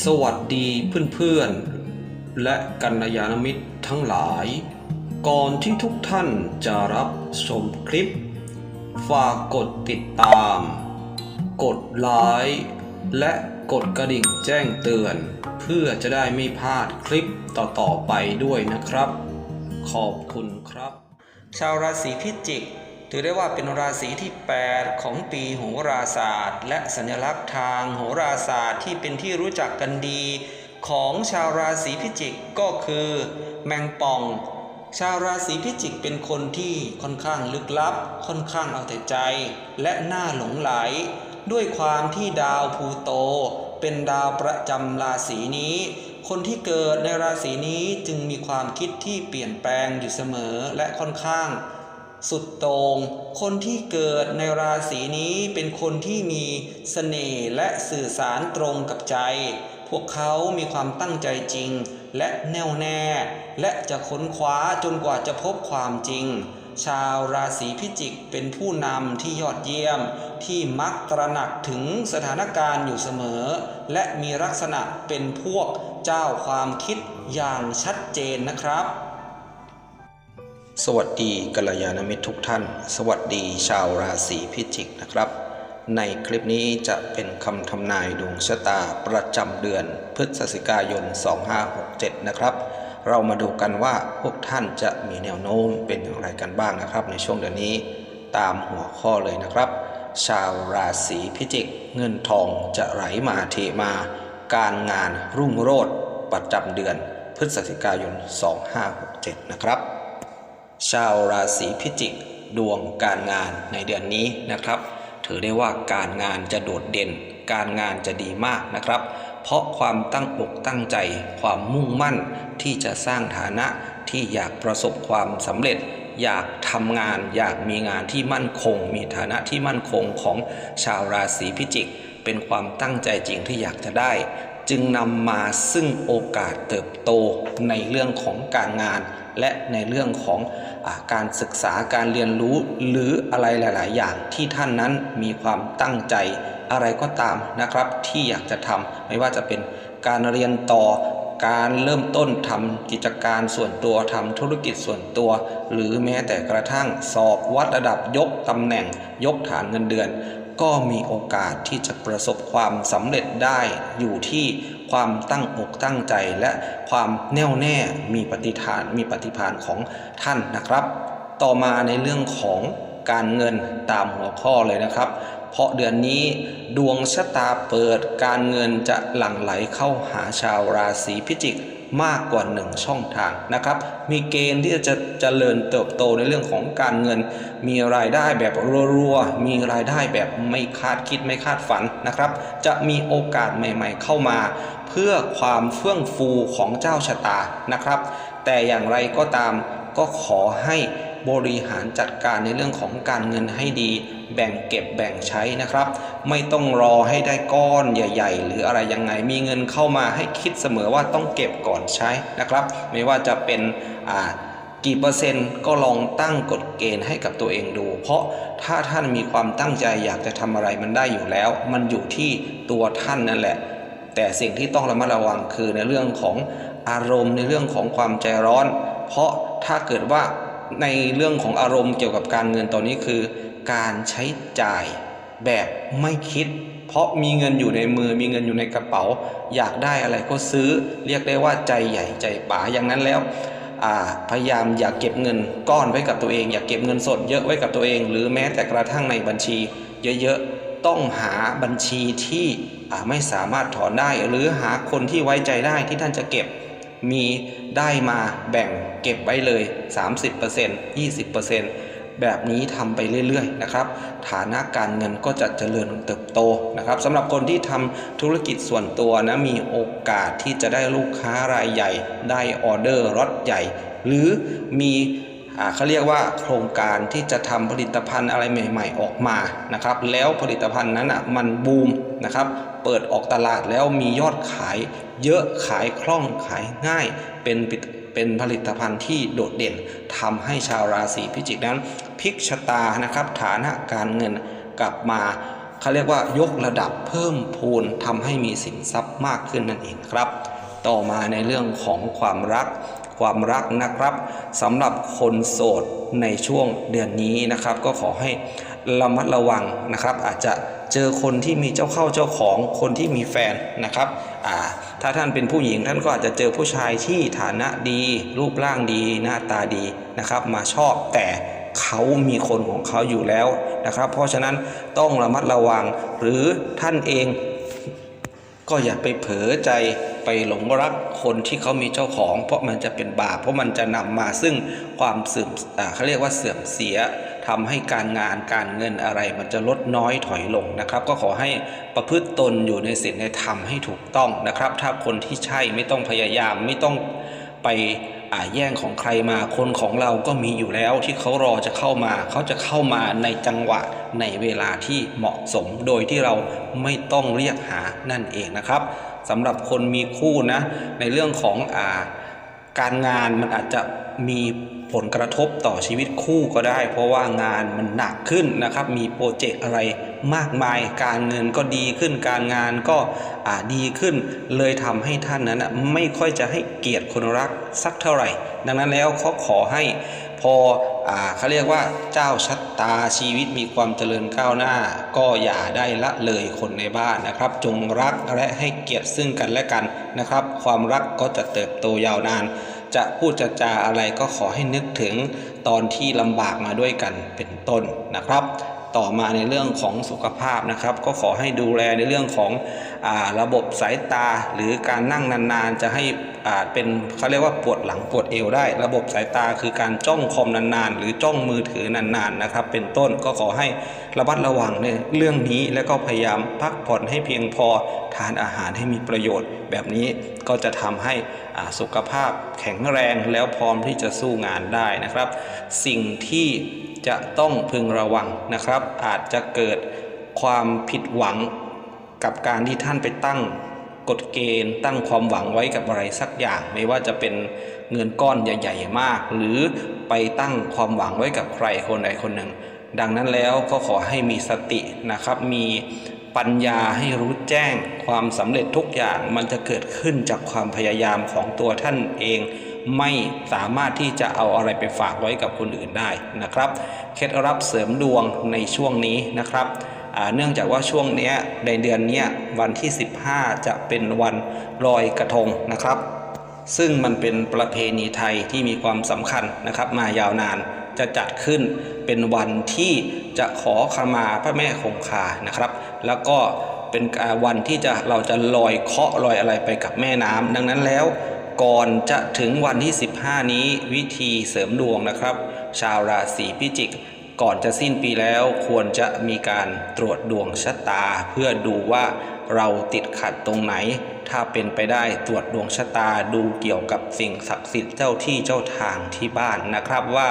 สวัสดีเพื่อนๆ และกัลยาณมิตรทั้งหลาย ก่อนที่ทุกท่านจะรับชมคลิป ฝากกดติดตาม กดไลค์และกดกระดิ่งแจ้งเตือน เพื่อจะได้ไม่พลาดคลิปต่อๆไปด้วยนะครับ ขอบคุณครับ ชาวราศีพิจิก ถือได้ว่าเป็นราศีที่ 8 ของปีโหราศาสตร์ และสัญลักษณ์ทางโหราศาสตร์ที่เป็นที่รู้จักกันดี ของชาวราศีพิจิกก็คือ แมงป่อง ชาวราศีพิจิกเป็นคนที่ค่อนข้างลึกลับ ค่อนข้างเอาแต่ใจ และน่าหลงไหล ด้วยความที่ดาวพูโต เป็นดาวประจำราศีนี้คนที่เกิดในราศีนี้จึงมีความคิดที่เปลี่ยนแปลงอยู่เสมอและค่อนข้าง สุดโตง่งคนที่เกิดในราศีนี้เป็นคนที่มีเสน่ห์และสื่อสารตรงกับใจ พวกเขามีความตั้งใจจริง และแน่วแน่ และจะค้นคว้าจนกว่าจะพบความจริง ชาวราศีพิจิกเป็นผู้นำที่ยอดเยี่ยม ที่มักตระหนักถึงสถานการณ์อยู่เสมอ และมีลักษณะเป็นพวกเจ้าความคิดอย่างชัดเจนนะครับ สวัสดีกัลยาณมิตรทุกท่าน สวัสดีชาวราศีพิจิกนะครับ ในคลิปนี้จะเป็นคำทำนายดวงชะตาประจำเดือนพฤศจิกายน 2567 นะครับ เรามาดูกันว่าพวกท่านจะมีแนวโน้มเป็นอย่างไรกันบ้างนะครับ ในช่วงเดือนนี้ตามหัวข้อเลยนะครับ ชาวราศีพิจิก เงินทองจะไหลมาเทมา การงานรุ่งโรจน์ประจำเดือนพฤศจิกายน 2567 นะครับ ชาวราศีพิจิกดวงการงานในเดือนนี้นะครับ ถือได้ว่าการงานจะโดดเด่น การงานจะดีมากนะครับ เพราะความตั้งอกตั้งใจ ความมุ่งมั่นที่จะสร้างฐานะที่อยากประสบความสำเร็จ อยากทำงาน อยากมีงานที่มั่นคง มีฐานะที่มั่นคงของชาวราศีพิจิก เป็นความตั้งใจจริงที่อยากจะได้ จึงนำมาซึ่งโอกาสเติบโตในเรื่องของการงาน และในเรื่องของอการศึกษาการเรียนรู้หรืออะไรหลาย ๆ อย่างที่ท่านนั้นมีความตั้งใจอะไรก็ตามนะครับ ที่อยากจะทำไม่ว่าจะเป็นการเรียนต่อการเริ่มต้นทำกิจการส่วนตัวทำธุรกิจส่วนตัว หรือแม้แต่กระทั่งสอบวัดระดับยกตำแหน่งยกฐานเงินเดือน ก็มีโอกาสที่จะประสบความสำเร็จได้อยู่ที่ความตั้งอกตั้งใจและความแน่วแน่มีปฏิฐานมีปฏิภาณของท่านนะครับ ต่อมาในเรื่องของการเงินตามหัวข้อเลยนะครับ เพราะเดือนนี้ดวงชะตาเปิดการเงินจะหลั่งไหลเข้าหาชาวราศีพิจิกมากกว่าหนึ่งช่องทางนะครับ มีเกณฑ์ที่จะเจริญเติบโตในเรื่องของการเงิน มีรายได้แบบรัวๆ มีรายได้แบบไม่คาดคิดไม่คาดฝันนะครับ จะมีโอกาสใหม่ๆเข้ามา เพื่อความเฟื่องฟูของเจ้าชะตานะครับ แต่อย่างไรก็ตามก็ขอให้ บริหารจัดการในเรื่องของการเงินให้ดี แบ่งเก็บแบ่งใช้นะครับ ไม่ต้องรอให้ได้ก้อนใหญ่ ๆ หรืออะไรยังไงมีเงินเข้ามาให้คิดเสมอว่าต้องเก็บก่อนใช้นะครับ ไม่ว่าจะเป็นอ่ากี่เปอร์เซ็นต์ก็ลองตั้งกฎเกณฑ์ให้กับตัวเองดู เพราะถ้าท่านมีความตั้งใจอยากจะทำอะไรมันได้อยู่แล้ว มันอยู่ที่ตัวท่านนั่นแหละ แต่สิ่งที่ต้องระมัดระวังคือในเรื่องของอารมณ์ในเรื่องของความใจร้อน เพราะถ้าเกิดว่า ในเรื่องของอารมณ์เกี่ยวกับการเงินตอนนี้คือ การใช้จ่ายแบบไม่คิด เพราะมีเงินอยู่ในมือมีเงินอยู่ในกระเป๋า อยากได้อะไรก็ซื้อ เรียกได้ว่าใจใหญ่ใจป๋าอย่างนั้นแล้วพยายามอย่าเก็บเงินก้อนไว้กับตัวเอง อย่าเก็บเงินสดเยอะไว้กับตัวเอง หรือแม้แต่กระทั่งในบัญชี เยอะๆต้องหาบัญชีที่ไม่สามารถถอนได้ หรือหาคนที่ไว้ใจได้ที่ท่านจะเก็บ มีได้มาแบ่งเก็บไว้เลย 30% 20%แบบนี้ทำไปเรื่อยๆนะครับ ฐานะการเงินก็จะเจริญเติบโตนะครับสำหรับคนที่ทำธุรกิจส่วนตัวนะมีโอกาสที่จะได้ลูกค้ารายใหญ่ ได้ออเดอร์รถใหญ่ หรือมี เขาเรียกว่าโครงการที่จะทำผลิตภัณฑ์อะไรใหม่ ๆ ออกมานะครับ แล้วผลิตภัณฑ์นั้นอะมันบูมนะครับ เปิดออกตลาดแล้วมียอดขายเยอะขายคล่องขายง่ายเป็นเป็นผลิตภัณฑ์ที่โดดเด่นทำให้ชาวราศีพิจิกนั้นพลิกชะตานะครับ ฐานะการเงินกลับมาเขาเรียกว่ายกระดับเพิ่มพูนทำให้มีสินทรัพย์มากขึ้นนั่นเองครับ ต่อมาในเรื่องของความรัก ความรักนะครับสำหรับคนโสดในช่วงเดือนนี้นะครับ ก็ขอให้ระมัดระวังนะครับ อาจจะเจอคนที่มีเจ้าเข้าเจ้าของคนที่มีแฟนนะครับอ่าถ้าท่านเป็นผู้หญิงท่านก็อาจจะเจอผู้ชายที่ฐานะดี รูปร่างดี หน้าตาดีนะครับ มาชอบแต่เขามีคนของเขาอยู่แล้วนะครับ เพราะฉะนั้นต้องระมัดระวัง หรือท่านเองก็อย่าไปเผลอใจ ไปหลงรักคนที่เขามีเจ้าของ เพราะมันจะเป็นบาปเพราะมันจะนำมาซึ่งความเสื่อมเขาเรียกว่าเสื่อมเสียทำให้การงานการเงินอะไร มันจะลดน้อยถอยลงนะครับ ก็ขอให้ประพฤติตนอยู่ในศีลในธรรมให้ถูกต้องนะครับ ถ้าคนที่ใช่ไม่ต้องพยายามไม่ต้องไป อ่าแย่งของใครมาคนของเราก็มีอยู่แล้วที่เขารอจะเข้ามา เขาจะเข้ามาในจังหวะในเวลาที่เหมาะสมโดยที่เราไม่ต้องเรียกหานั่นเองนะครับสำหรับคนมีคู่นะในเรื่องของอ่าการงานมันอาจจะมี ผลกระทบต่อชีวิตคู่ก็ได้ เพราะว่างานมันหนักขึ้นนะครับ มีโปรเจกต์อะไรมากมาย การเงินก็ดีขึ้น การงานก็ดีขึ้น เลยทำให้ท่านนั้นไม่ค่อยจะให้เกียรติคนรักสักเท่าไหร่ ดังนั้นแล้วเขาขอให้พออเขาเรียกว่าเจ้าชัตตาชีวิตมีความเจริญก้าวหน้า ก็อย่าได้ละเลยคนในบ้านนะครับ จงรักและให้เกียรติซึ่งกันและกันนะครับ ความรักก็จะเติบโตยาวนาน จะพูดจะจาอะไรก็ขอให้นึกถึงตอนที่ลำบากมาด้วยกันเป็นต้นนะครับ ต่อมาในเรื่องของสุขภาพนะครับ ก็ขอให้ดูแลในเรื่องของอระบบสายตา หรือการนั่งนานๆ จะให้อ่าเป็นเขาเรียกว่าปวดหลังปวดเอวได้ ระบบสายตาคือการจ้องคอมนานๆ หรือจ้องมือถือนานๆนะครับ เป็นต้นก็ขอให้ระมัดระวังในเรื่องนี้แล้วก็พยายามพักผ่อนให้เพียงพอทานอาหารให้มีประโยชน์ แบบนี้ก็จะทำให้สุขภาพแข็งแรงแล้วพร้อมที่จะสู้งานได้นะครับ สิ่งที่ จะต้องพึงระวังนะครับ อาจจะเกิดความผิดหวังกับการที่ท่านไปตั้งกฎเกณฑ์ตั้งความหวังไว้กับอะไรสักอย่าง ไม่ว่าจะเป็นเงินก้อนใหญ่ ๆ มาก หรือไปตั้งความหวังไว้กับใครคนใดคนหนึ่ง ดังนั้นแล้วก็ขอให้มีสตินะครับ มีปัญญาให้รู้แจ้งความสำเร็จทุกอย่างมันจะเกิดขึ้นจากความพยายามของตัวท่านเอง ไม่สามารถที่จะเอาอะไรไปฝากไว้กับคนอื่นได้นะครับ เคล็ดลับเสริมดวงในช่วงนี้นะครับเนื่องจากว่าช่วงนี้ในเดือนนี้วันที่ 15 จะเป็นวันลอยกระทงนะครับ ซึ่งมันเป็นประเพณีไทยที่มีความสำคัญนะครับ มายาวนานจะจัดขึ้นเป็นวันที่จะขอขมาพระแม่คงคานะครับ แล้วก็เป็นวันที่จะเราจะลอยเคาะลอยอะไรไปกับแม่น้ำดังนั้นแล้ว ก่อนจะถึงวันที่ 15 นี้วิธีเสริมดวงนะครับ ชาวราศีพิจิก ก่อนจะสิ้นปีแล้วควรจะมีการตรวจดวงชะตา เพื่อดูว่าเราติดขัดตรงไหน ถ้าเป็นไปได้ตรวจดวงชะตาดูเกี่ยวกับสิ่งศักดิ์สิทธิ์เจ้าที่เจ้าทางที่บ้านนะครับว่า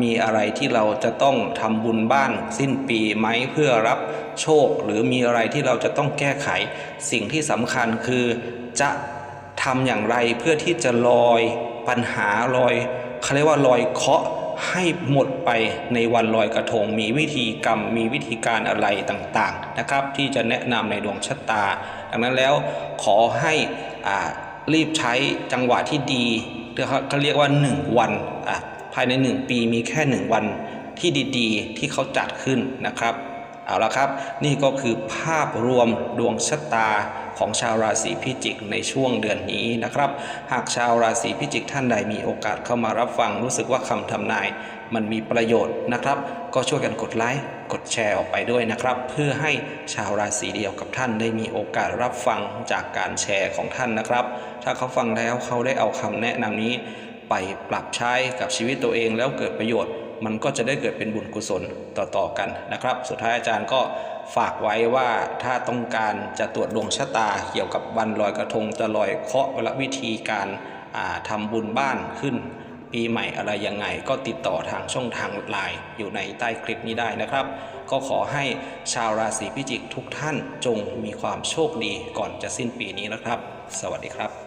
มีอะไรที่เราจะต้องทำบุญบ้านสิ้นปีไหมเพื่อรับโชค หรือมีอะไรที่เราจะต้องแก้ไข สิ่งที่สำคัญคือจะ ทำอย่างไรเพื่อที่จะลอยปัญหาลอยเขาเรียกว่าลอยเคาะให้หมดไปในวันลอยกระทง มีวิธีกรรม มีวิธีการอะไรต่างๆนะครับ ที่จะแนะนำในดวงชะตา ดังนั้นแล้วขอให้อ่ารีบใช้จังหวะที่ดีเขาเรียกว่า 1 วันอะภายใน 1 ปีมีแค่ 1 วันที่ดีๆ ที่เขาจัดขึ้นนะครับ เอาละครับ นี่ก็คือภาพรวมดวงชะตาของชาวราศีพิจิกในช่วงเดือนนี้นะครับ หากชาวราศีพิจิกท่านใดมีโอกาสเข้ามารับฟัง รู้สึกว่าคำทำนายมันมีประโยชน์นะครับ ก็ช่วยกันกดไลค์กดแชร์ออกไปด้วยนะครับ เพื่อให้ชาวราศีเดียวกับท่านได้มีโอกาสรับฟังจากการแชร์ของท่านนะครับ ถ้าเขาฟังแล้วเขาได้เอาคำแนะนำนี้ ไปปรับใช้กับชีวิตตัวเองแล้วเกิดประโยชน์ มันก็จะได้เกิดเป็นบุญกุศลต่อๆกันนะครับ สุดท้ายอาจารย์ก็ฝากไว้ว่าถ้าต้องการจะตรวจดวงชะตาเกี่ยวกับวันลอยกระทงจะลอยเคาะและวิธีการอ่าทำบุญบ้านขึ้น ปีใหม่อะไรยังไง ก็ติดต่อทางช่องทางไลน์อยู่ในใต้คลิปนี้ได้นะครับ ก็ขอให้ชาวราศีพิจิกทุกท่านจงมีความโชคดีก่อนจะสิ้นปีนี้นะครับ สวัสดีครับ